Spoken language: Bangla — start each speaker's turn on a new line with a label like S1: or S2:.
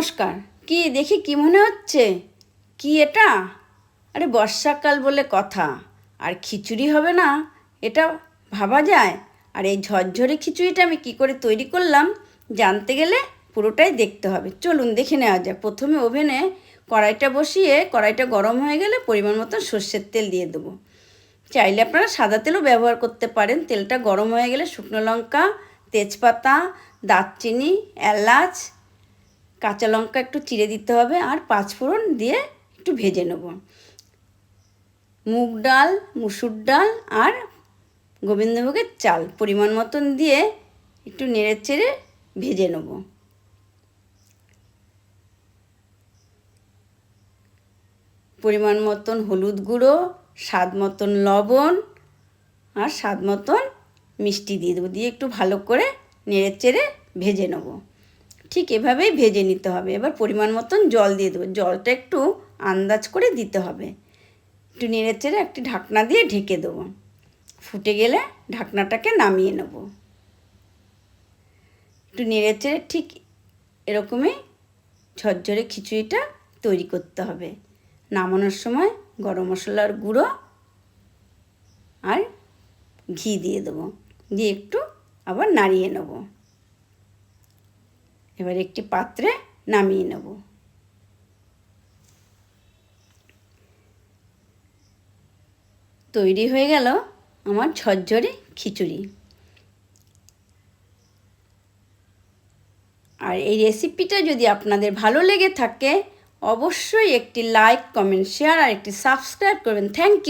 S1: নমস্কার। কি, দেখি কি মনে হচ্ছে? কি এটা? আরে বর্ষাকাল বলে কথা। আর খিচুড়ি হবে না, এটা ভাবা যায়? আর এই ঝরঝরে খিচুড়িটা আমি কি করে তৈরি করলাম, জানতে গেলে পুরোটাই দেখতে হবে। চলুন, দেখে নেওয়া যাক। প্রথমে ওভেনে কড়াইটা বসিয়ে, কড়াইটা গরম হয়ে গেলে পরিমাণ মতো সর্ষের তেল দিয়ে দেবো। চাইলে আপনারা সাদা তেলও ব্যবহার করতে পারেন। তেলটা গরম হয়ে গেলে শুকনো লঙ্কা, তেজপাতা, দারচিনি, এলাচ কাঁচা লঙ্কা একটু চিড়ে দিতে হবে আর পাঁচফোড়ন দিয়ে একটু ভেজে নেব। মুগ ডাল, মুসুর ডাল আর গোবিন্দভোগের চাল পরিমাণ মতন দিয়ে একটু নেড়ে চেড়ে ভেজে নেব। পরিমাণ মতন হলুদ গুঁড়ো, স্বাদ মতন লবণ আর স্বাদ মতন মিষ্টি দিয়ে দেবো। দিয়ে একটু ভালো করে নেড়ে চেড়ে ভেজে নেব। ঠিক এভাবেই ভেজে নিতে হবে। এবার পরিমাণ মতন জল দিয়ে দেবো। জলটা একটু আন্দাজ করে দিতে হবে। একটু নেড়ে চেড়ে একটি ঢাকনা দিয়ে ঢেকে দেবো। ফুটে গেলে ঢাকনাটাকে নামিয়ে নেব। একটু নেড়ে চেড়ে ঠিক এরকমই ঝরঝরে খিচুড়িটা তৈরি করতে হবে। নামানোর সময় গরম মশলার গুঁড়ো আর ঘি দিয়ে দেবো। দিয়ে একটু আবার নাড়িয়ে নেব। এবার একটি পাত্রে নামিয়ে নেব। তৈরি হয়ে গেল আমার ঝরঝরে খিচুড়ি। আর এই রেসিপিটা যদি আপনাদের ভালো লেগে থাকে, অবশ্যই একটি লাইক কমেন্ট শেয়ার আর একটি সাবস্ক্রাইব করবেন। Thank you